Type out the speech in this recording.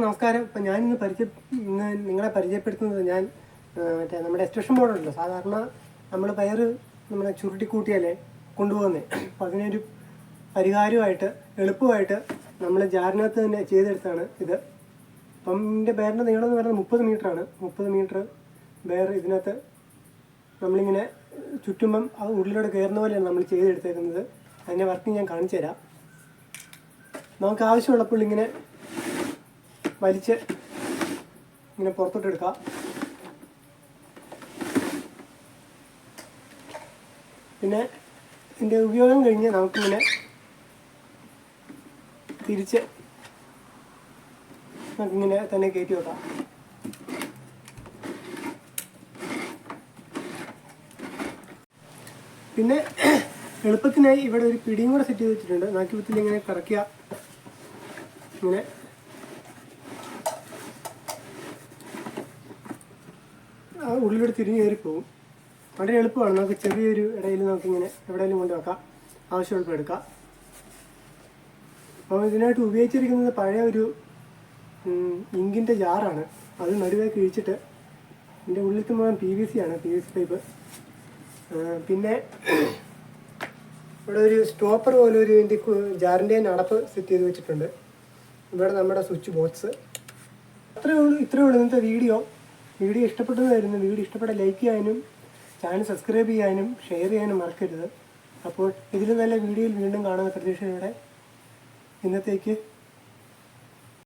എല്ലാവർക്കും നമസ്കാരം. ഇപ്പം ഇന്ന് പരിചയ ഇന്ന് നിങ്ങളെ പരിചയപ്പെടുത്തുന്നത് ഞാൻ മറ്റേ നമ്മുടെ എക്സ്ട്രഷൻ ബോർഡുണ്ടല്ലോ. സാധാരണ നമ്മൾ പയർ നമ്മളെ ചുരുട്ടിക്കൂട്ടിയല്ലേ കൊണ്ടുപോകുന്നത് അപ്പം അതിനൊരു പരിഹാരമായിട്ട് എളുപ്പമായിട്ട് നമ്മൾ ജാറിനകത്ത് തന്നെ ചെയ്തെടുത്താണ് ഇത്. അപ്പം എന്റെ ബെയറിന്റെ നീളം എന്ന് പറയുന്നത് മുപ്പത് മീറ്ററാണ്. മുപ്പത് മീറ്റർ ബെയർ ഇതിനകത്ത് നമ്മളിങ്ങനെ ചുറ്റുമ്പം ആ ഉള്ളിലൂടെ കയറുന്ന പോലെയാണ് നമ്മൾ ചെയ്തെടുത്തേക്കുന്നത്. അതിന്റെ വർക്ക് ഞാൻ കാണിച്ചു തരാം നമുക്ക് ആവശ്യമുള്ളപ്പോൾ ഇങ്ങനെ വലിച്ച് ഇങ്ങനെ പുറത്തോട്ട് എടുക്കാം. പിന്നെ ഇതിന്റെ ഉപയോഗം കഴിഞ്ഞ് നമുക്കിങ്ങനെ തിരിച്ച് നമുക്കിങ്ങനെ തന്നെ കയറ്റി വെക്കാം. പിന്നെ എളുപ്പത്തിനായി ഇവിടെ ഒരു പിടിയും കൂടെ സെറ്റ് ചെയ്ത് വെച്ചിട്ടുണ്ട്. നാക്കിപ്പത്തിൽ ഇങ്ങനെ കറക്കുക ഇങ്ങനെ ആ ഉള്ളിലൂടെ തിരിഞ്ഞ് കയറി പോകും വളരെ എളുപ്പമാണ്. നമുക്ക് ചെറിയൊരു ഇടയിൽ നമുക്കിങ്ങനെ എവിടെയെങ്കിലും കൊണ്ട് വെക്കാം. ആവശ്യമുള്ളപ്പോൾ എടുക്കാം. അപ്പോൾ ഇതിനായിട്ട് ഉപയോഗിച്ചിരിക്കുന്നത് പഴയ ഒരു ഇങ്കിന്റെ ജാറാണ്. അത് നടുവേ കിഴിച്ചിട്ട് ഇതിന്റെ ഉള്ളിലത്തെ മുഴുവൻ പി വി സി ആണ് പി വി സി പൈപ്പ് പിന്നെ ഇവിടെ ഒരു സ്റ്റോപ്പർ പോലെ ഒരു ഇതിന്റെ ജാറിന്റെ അടപ്പ് സെറ്റ് ചെയ്ത് വെച്ചിട്ടുണ്ട്. ഇവിടെ നമ്മുടെ സ്വിച്ച് ബോക്സ് അത്രയേ ഉള്ളൂ ഇത്രയേ ഉള്ളൂ ഇന്നത്തെ വീഡിയോ വീഡിയോ ഇഷ്ടപ്പെട്ടതായിരുന്നു. വീഡിയോ ഇഷ്ടപ്പെട്ട ലൈക്ക് ചെയ്യാനും ചാനൽ സബ്സ്ക്രൈബ് ചെയ്യാനും ഷെയർ ചെയ്യാനും മറക്കരുത്. അപ്പോൾ ഇതിൽ നല്ല വീഡിയോയിൽ വീണ്ടും കാണുന്ന പ്രതീക്ഷയോടെ ഇന്നത്തേക്ക്